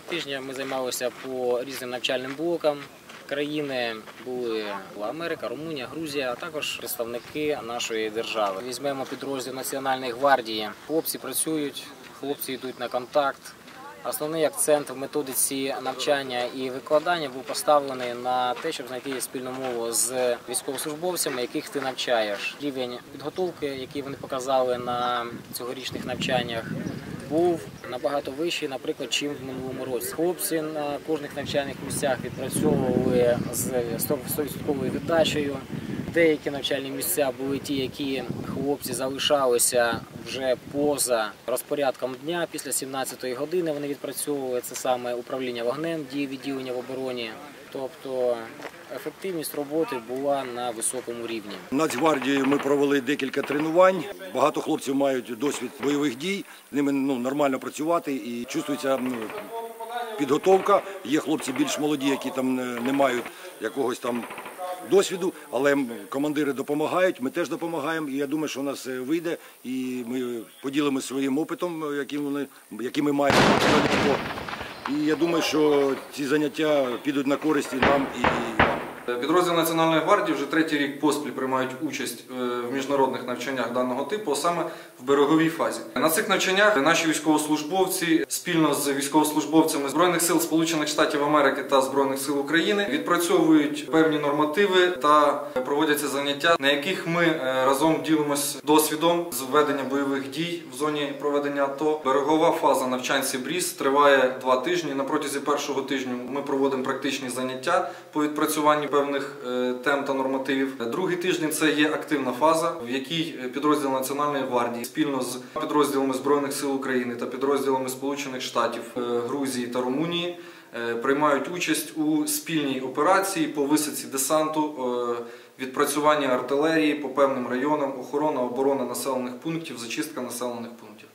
тижня ми займалися по різним навчальним блокам. Країни були Америка, Румунія, Грузія, а також представники нашої держави. Візьмемо підрозділ Національної гвардії. Хлопці працюють, хлопці йдуть на контакт. Основний акцент в методиці навчання і викладання був поставлений на те, щоб знайти спільну мову з військовослужбовцями, яких ти навчаєш. Рівень підготовки, який вони показали на цьогорічних навчаннях, був набагато вищий, наприклад, чим в минулому році. Хлопці на кожних навчальних місцях відпрацьовували з 100% віддачею. Деякі навчальні місця були ті, які хлопці залишалися вже поза розпорядком дня. Після 17-ї години вони відпрацьовували це саме управління вогнем, дії відділення в обороні. Тобто ефективність роботи була на високому рівні. Нацгвардією ми провели декілька тренувань. Багато хлопців мають досвід бойових дій, з ними ну, нормально працювати і чувствується ну, підготовка. Є хлопці більш молоді, які там не, мають якогось там досвіду, але командири допомагають, ми теж допомагаємо. І я думаю, що у нас е, вийде, і ми поділимося своїм опитом, е, яким вони, який ми маємо. І я думаю, що ці заняття підуть на користь і нам, і вам. Підрозділ Національної гвардії вже третій рік поспіль приймають участь е, в міжнародних навчаннях даного типу, саме в береговій фазі. На цих навчаннях наші військовослужбовці спільно з військовослужбовцями Збройних сил Сполучених Штатів Америки та Збройних сил України відпрацьовують певні нормативи та проводяться заняття, на яких ми е, разом ділимось досвідом з ведення бойових дій в зоні проведення АТО. Берегова фаза навчань Сібріз триває два тижні. На протязі першого тижня ми проводимо практичні заняття по відпрацюванню певних е, тем та нормативів. Другий тиждень це є активна фаза, в якій підрозділ Національної гвардії спільно з підрозділами Збройних сил України та підрозділами Сполучених Штатів е, Грузії та Румунії е, приймають участь у спільній операції по висадці десанту, е, відпрацювання артилерії по певним районам, охорона, оборона населених пунктів, зачистка населених пунктів.